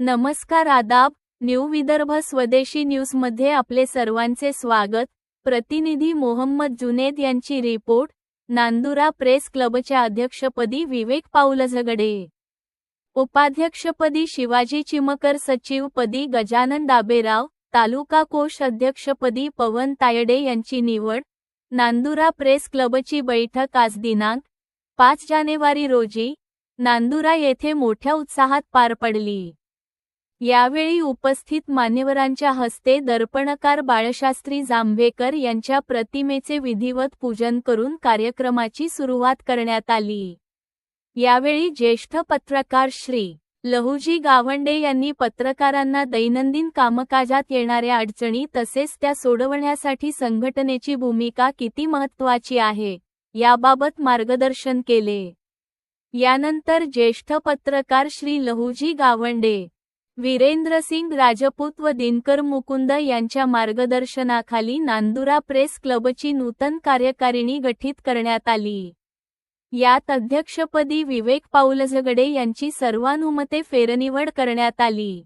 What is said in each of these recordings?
नमस्कार आदाब न्यू विदर्भ स्वदेशी न्यूजमध्ये आपले सर्वांचे स्वागत. प्रतिनिधी मोहम्मद जुनेद यांची रिपोर्ट नांदुरा प्रेस क्लबच्या अध्यक्षपदी विवेक पाऊलझगडे. उपाध्यक्षपदी शिवाजी चिमकर सचिवपदी गजानन दाबेराव तालुका कोष अध्यक्षपदी पवन तायडे यांची निवड नांदुरा प्रेस क्लबची बैठक आज दिनांक पाच जानेवारी रोजी नांदुरा येथे मोठ्या उत्साहात पार पडली. यावेळी उपस्थित मान्यवरांच्या हस्ते दर्पणकार बाळशास्त्री जांभेकर यांच्या प्रतिमेचे विधिवत पूजन करून कार्यक्रमाची सुरुवात करण्यात आली. यावेळी ज्येष्ठ पत्रकार श्री. लहुजी गावंडे यांनी पत्रकारांना दैनंदिन कामकाजात येणाऱ्या अडचणी तसेच त्या सोडवण्यासाठी संघटनेची भूमिका किती महत्त्वाची आहे याबाबत मार्गदर्शन केले. यानंतर ज्येष्ठ पत्रकार श्री लहुजी गावंडे वीरेंद्रसिंग राजपूत व दिनकर मुकुंद यांच्या मार्गदर्शनाखाली नांदुरा प्रेस क्लबची नूतन कार्यकारिणी गठीत करण्यात आली. यात अध्यक्षपदी विवेक पाऊलझगडे यांची सर्वानुमते फेरनिवड करण्यात आली.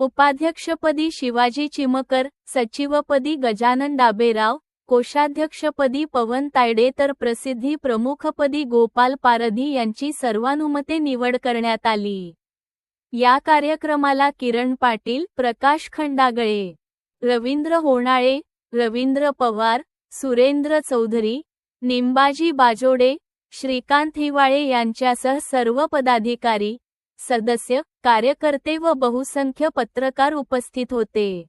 उपाध्यक्षपदी शिवाजी चिमकर सचिवपदी गजानन डाबेराव कोषाध्यक्षपदी पवन तायडे तर प्रसिद्धी प्रमुखपदी गोपाल पारधी यांची सर्वानुमते निवड करण्यात आली. या कार्यक्रमाला किरण पाटील प्रकाश खंडागळे रवींद्र होणाळे रवींद्र पवार सुरेंद्र चौधरी निंबाजी बाजोडे श्रीकांत हिवाळे यांच्यासह सर्व पदाधिकारी सदस्य कार्यकर्ते व बहुसंख्य पत्रकार उपस्थित होते.